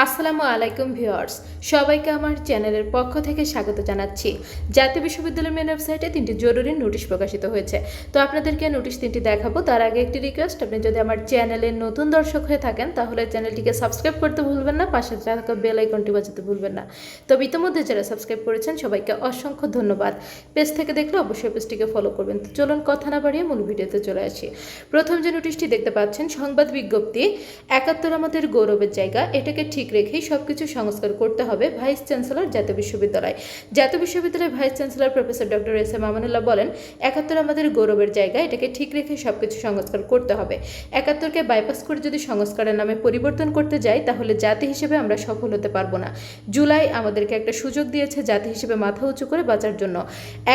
আসসালামু আলাইকুম ভিউয়ার্স, সবাইকে আমার চ্যানেলের পক্ষ থেকে স্বাগত জানাচ্ছি। জাতীয় বিশ্ববিদ্যালয় মেন ওয়েবসাইটে তিনটি জরুরি নোটিশ প্রকাশিত হয়েছে। তো আপনাদেরকে নোটিশ তিনটি দেখাবো, তার আগে একটি রিকোয়েস্ট, আপনি যদি আমার চ্যানেলের নতুন দর্শক হয়ে থাকেন, তাহলে চ্যানেলটিকে সাবস্ক্রাইব করতে ভুলবেন না, পাশে থাকা বেল আইকনটি বাজাতে ভুলবেন না। তবে ইতিমধ্যে যারা সাবস্ক্রাইব করেছেন, সবাইকে অসংখ্য ধন্যবাদ। পেজ থেকে দেখলে অবশ্যই পেজটিকে ফলো করবেন। তো চলুন কথা না বাড়িয়ে মূল ভিডিওতে চলে আসি। প্রথম যে নোটিশটি দেখতে পাচ্ছেন, সংবাদ বিজ্ঞপ্তি, একাত্তর আমাদের গৌরবের জায়গা, এটাকে ঠিক রেখেই সবকিছু সংস্কার করতে হবে ভাইস চ্যান্সেলর জাতীয় বিশ্ববিদ্যালয়। জাতীয় বিশ্ববিদ্যালয়ের vice chancellor professor doctor S M Amanullah বলেন, একাত্তর আমাদের গৌরবের জায়গা, এটাকে ঠিক রেখে সবকিছু সংস্কার করতে হবে। একাত্তরকে বাইপাস করে যদি সংস্কারের নামে পরিবর্তন করতে যাই, তাহলে জাতি হিসেবে আমরা সফল হতে পারব না। জুলাই আমাদেরকে একটা সুযোগ দিয়েছে জাতি হিসেবে মাথা উঁচু করে বাঁচার জন্য।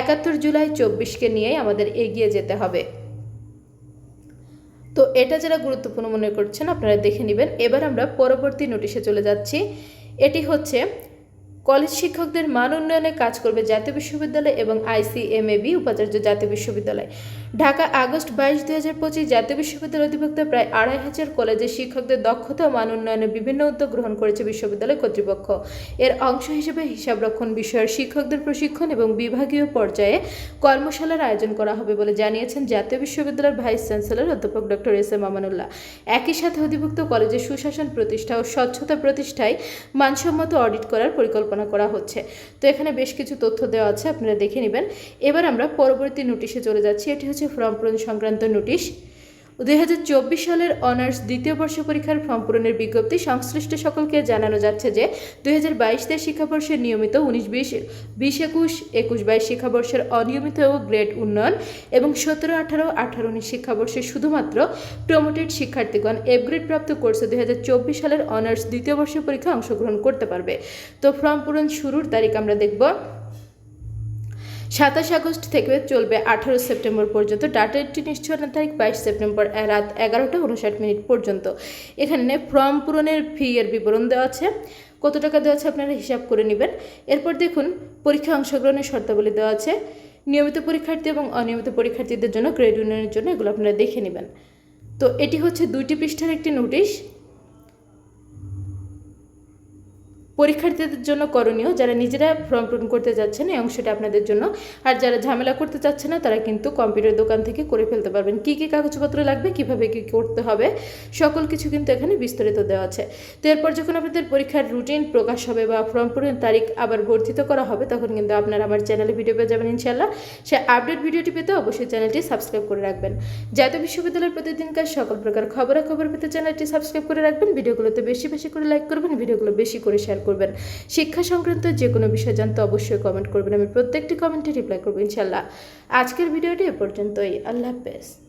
একাত্তর জুলাই চব্বিশকে নিয়েই আমাদের এগিয়ে যেতে হবে। তো এটা যারা গুরুত্বপূর্ণ মনে করছেন, আপনারা দেখে নেবেন। এবার আমরা পরবর্তী নোটিশে চলে যাচ্ছি। এটি হচ্ছে, কলেজ শিক্ষকদের মান উন্নয়নে কাজ করবে জাতীয় বিশ্ববিদ্যালয় এবং আইসিএমএবি উপাচার্য জাতীয় বিশ্ববিদ্যালয়। ঢাকা, আগস্ট বাইশ, দুই হাজার পঁচিশ জাতীয় বিশ্ববিদ্যালয় অধিভুক্ত প্রায় আড়াই হাজার কলেজের শিক্ষকদের দক্ষতা মান উন্নয়নে বিভিন্ন উদ্যোগ গ্রহণ করেছে বিশ্ববিদ্যালয় কর্তৃপক্ষ। এর অংশ হিসেবে হিসাব রক্ষণ বিষয়ের শিক্ষকদের প্রশিক্ষণ এবং বিভাগীয় পর্যায়ে কর্মশালার আয়োজন করা হবে বলে জানিয়েছেন জাতীয় বিশ্ববিদ্যালয়ের ভাইস চ্যান্সেলর অধ্যাপক ডক্টর এস এম আমানুল্লাহ। একই সাথে অধিভুক্ত কলেজের সুশাসন প্রতিষ্ঠা ও স্বচ্ছতা প্রতিষ্ঠায় মানসম্মত অডিট করার পরিকল্পনা করা হচ্ছে। তো এখানে বেশ কিছু তথ্য দেওয়া আছে, আপনারা দেখে নেবেন। এবার আমরা পরবর্তী নোটিশে চলে যাচ্ছি। এটি হচ্ছে ফর্ম পূরণ সংক্রান্ত নোটিশ দুই হাজার চব্বিশ সালের অনার্স দ্বিতীয় বর্ষ পরীক্ষার ফর্ম পূরণের বিজ্ঞপ্তি সংশ্লিষ্ট সকলকে জানানো যাচ্ছে যে দুই হাজার বাইশ তেইশ শিক্ষাবর্ষের নিয়মিত উনিশ, বিশ বিশ একুশ একুশ বাইশ শিক্ষাবর্ষের অনিয়মিত গ্রেড উন্নয়ন এবং সতেরো, আঠারো আঠারো উনিশ শিক্ষাবর্ষে শুধুমাত্র প্রমোটেড শিক্ষার্থীগণ এফগ্রেড প্রাপ্ত কোর্সে দুই হাজার চব্বিশ সালের অনার্স দ্বিতীয় বর্ষের পরীক্ষা অংশগ্রহণ করতে পারবে। তো ফর্ম পূরণ শুরুর তারিখ আমরা দেখব। সাতাশ আগস্ট থেকে চলবে আঠারো সেপ্টেম্বর পর্যন্ত। ডাটা এন্ট্রি নিশ্চয়তার তারিখ বাইশ সেপ্টেম্বর রাত এগারোটা উনষাট মিনিট পর্যন্ত। এখানে ফর্ম পূরণের ফি এর বিবরণ দেওয়া আছে। কত টাকা দেওয়া আছে আপনারা হিসাব করে নেবেন। এরপর দেখুন, পরীক্ষা অংশগ্রহণের শর্তাবলী দেওয়া আছে। নিয়মিত পরীক্ষার্থী এবং অনিয়মিত পরীক্ষার্থীদের জন্য গ্রেড ইউনিয়নের জন্য এগুলো আপনারা দেখে নেবেন। তো এটি হচ্ছে দুইটি পৃষ্ঠার একটি নোটিশ। পরীক্ষার্থীদের জন্য করণীয়, যারা নিজেরা ফর্ম পূরণ করতে যাচ্ছেন এই অংশটা আপনাদের জন্য। আর যারা ঝামেলা করতে চাচ্ছে না, তারা কিন্তু কম্পিউটার দোকান থেকে করে ফেলতে পারবেন। কী কী কাগজপত্র লাগবে, কীভাবে কী করতে হবে, সকল কিছু কিন্তু এখানে বিস্তারিত দেওয়া আছে। তো এরপর যখন আপনাদের পরীক্ষার রুটিন প্রকাশ হবে বা ফর্ম পূরণের তারিখ আবার বর্ধিত করা হবে, তখন কিন্তু আপনারা আমার চ্যানেলে ভিডিও পেয়ে যাবেন ইনশাল্লাহ সে আপডেট ভিডিওটি পেতে অবশ্যই চ্যানেলটি সাবস্ক্রাইব করে রাখবেন। জাতীয় বিশ্ববিদ্যালয়ের প্রতিদিনকার সকল প্রকার খবরাখবর পেতে চ্যানেলটি সাবস্ক্রাইব করে রাখবেন। ভিডিওগুলোতে বেশি বেশি করে লাইক করবেন, ভিডিওগুলো বেশি করে শেয়ার করবেন। শিক্ষা সংক্রান্ত যে কোনো বিষয় জানতে অবশ্যই কমেন্ট করবেন। আমি প্রত্যেকটি কমেন্টে রিপ্লাই করব ইনশাল্লাহ আজকের ভিডিওটি এ পর্যন্তই। আল্লাহ হাফেজ।